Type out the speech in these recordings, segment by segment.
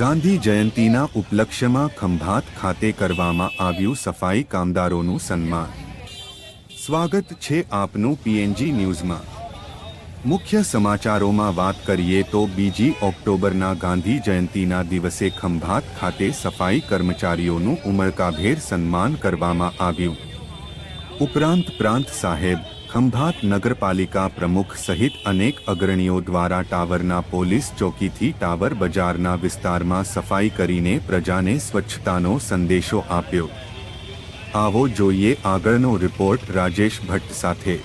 ગાંધી જયંતીના ઉપલક્ષ્યમાં ખંભાત ખાતે કરવામાં આવ્યું સફાઈ કામદારોનું સન્માન. સ્વાગત છે આપનું પીએનજી ન્યૂઝમાં. મુખ્ય સમાચારોમાં વાત કરીએ તો બીજી ઓક્ટોબરના ગાંધી જયંતીના દિવસે ખંભાત ખાતે સફાઈ કર્મચારીઓનું ઉમળકાભેર સન્માન કરવામાં આવ્યું. ઉપરાંત પ્રાંત સાહેબ ખંભાત નગરપાલિકા પ્રમુખ સહિત અનેક અગ્રણીઓ દ્વારા ટાવરના પોલીસ ચોકીથી ટાવર બજારના વિસ્તારમાં સફાઈ કરીને પ્રજાને સ્વચ્છતાનો સંદેશો આપ્યો. આવો જોઈએ આગળનો રિપોર્ટ રાજેશ ભટ્ટ સાથે.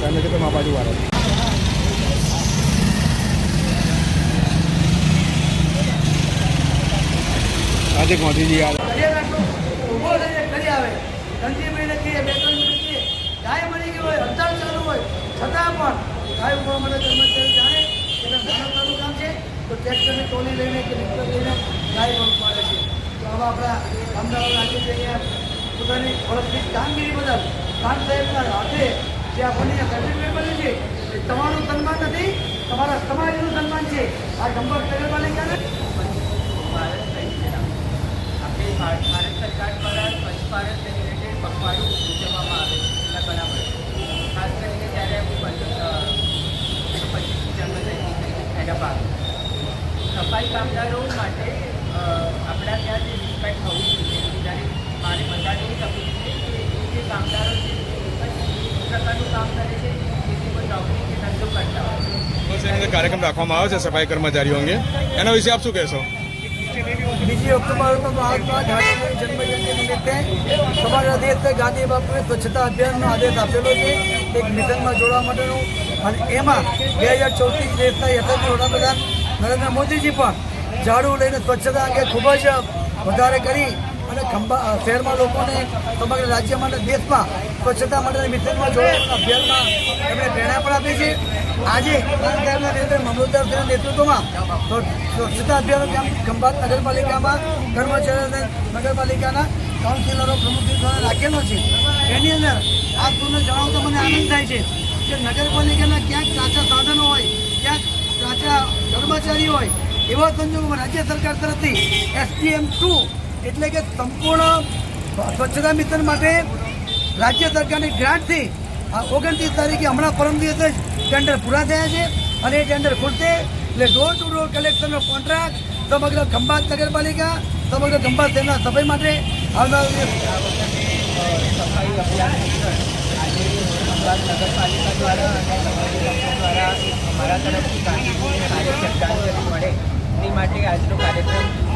સામે કે મા બાજુ વાળા આજે મોદીજી આવે ઊભો થઈને કરી આવે ધનજી મહિને કહીએ બે ત્રણ મિનિટ કહીએ ગાય મળી ગઈ હોય હડતાલ ચાલુ હોય. છતાં પણ ગાય ઊભા માટે જાણે. એને મહેનતનું કામ છે, તો ટ્રેક્ટરની ટોલી લઈને લઈને ગાય ઉપાડે છે. તો આવા આપણા કામદારો આજે છે પોતાની ઓળખની કામગીરી બદલ ખાન સાહેબના હાથે જે આપણને સર્ટિફિકેટ મળ્યું છે, એ તમારું સન્માન નથી, તમારા સમાજનું સન્માન છે. આ ગંભીર નગરપાલિકાને આપણી ભારત સરકાર દ્વારા સ્વચ્છ ભારત રિલેટેડ પખવાડિયું ઉજવવામાં આવે છે. છેલ્લા ઘણા વર્ષો ખાસ કરીને જ્યારે હું પચીસ જન્મજયંતિ એના ભાગ. સફાઈ કામદારો માટે આપણા ત્યાં જે રિસ્પેક્ટ હોવી જોઈએ જ્યારે મારે એ તકલીફ છે કે જે કામદારો છે પ્રકારનું કામ કરે છે જેથી કોઈ નોકરી કે ધંધો કરતા હોય. કાર્યક્રમ રાખવામાં આવ્યો છે સફાઈ કર્મચારીઓ અંગે. એના વિશે આપ શું કહેશો? બીજી ઓક્ટોબર મહાત્મા ગાંધીની જન્મજયંતિ નિમિત્તે સમાજ દેશ ગાંધી બાપુએ સ્વચ્છતા અભિયાનનો આદેશ આપેલો છે. એક મિશનમાં જોડવા માટેનું અને એમાં બે હજાર ચોથી દેશના યથાર્થ વડાપ્રધાન નરેન્દ્ર મોદીજી પણ ઝાડુ લઈને સ્વચ્છતા અંગે ખૂબ જ વધારે કરી અને ખંભા શહેરમાં લોકોને સમગ્ર રાજ્યમાં અને દેશમાં સ્વચ્છતા માટે મિશનમાં જોડાયેલા અભિયાનમાં એમણે પ્રેરણા પણ આપી છે. આજે સાહેબના નેતૃત્વ, મામલતદાર સાહેબના નેતૃત્વમાં તો સ્વચ્છતા અભિયાન ખંભાત નગરપાલિકામાં કર્મચારીઓને નગરપાલિકાના કાઉન્સિલરો પ્રમુખ રાખેલો છે. એની અંદર આ તમને જણાવતો મને આનંદ થાય છે કે નગરપાલિકાના ક્યાંક કાચા સાધનો હોય, ક્યાંક કાચા કર્મચારી હોય, એવા સંજોગોમાં રાજ્ય સરકાર તરફથી એસટીએમ ટુ એટલે કે સંપૂર્ણ સ્વચ્છતા મિશન માટે રાજ્ય સરકારની ગ્રાન્ટથી ઓગણત્રીસ તારીખે હમણાં પરમ દિવસે જ ટેન્ડર પૂરા થયા છે અને એ ટેન્ડર ખુલશે એટલે ડોર ટુ ડોર કલેક્શનનો કોન્ટ્રાક્ટ સમગ્ર ખંભાત નગરપાલિકા, સમગ્ર ખંભાત શહેરના સફાઈ માટે આવનાર સફાઈ નગરપાલિકા દ્વારા અને અમારા તરફથી મળે. એ માટે આજનો કાર્યક્રમ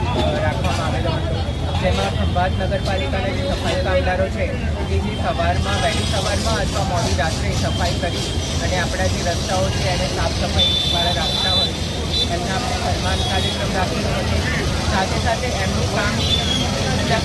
જેમાં ખંભાત નગરપાલિકાના જે સફાઈ કામદારો છે કે જે સવારમાં, વહેલી સવારમાં અથવા મોડી રાત્રે સફાઈ કરી અને આપણા જે રસ્તાઓ છે, એને સાફ સફાઈ વાળા રાખતા હોય, એમના આપણે સન્માન કાર્યક્રમ રાખી શકીએ સાથે સાથે એમનું કામ બીજા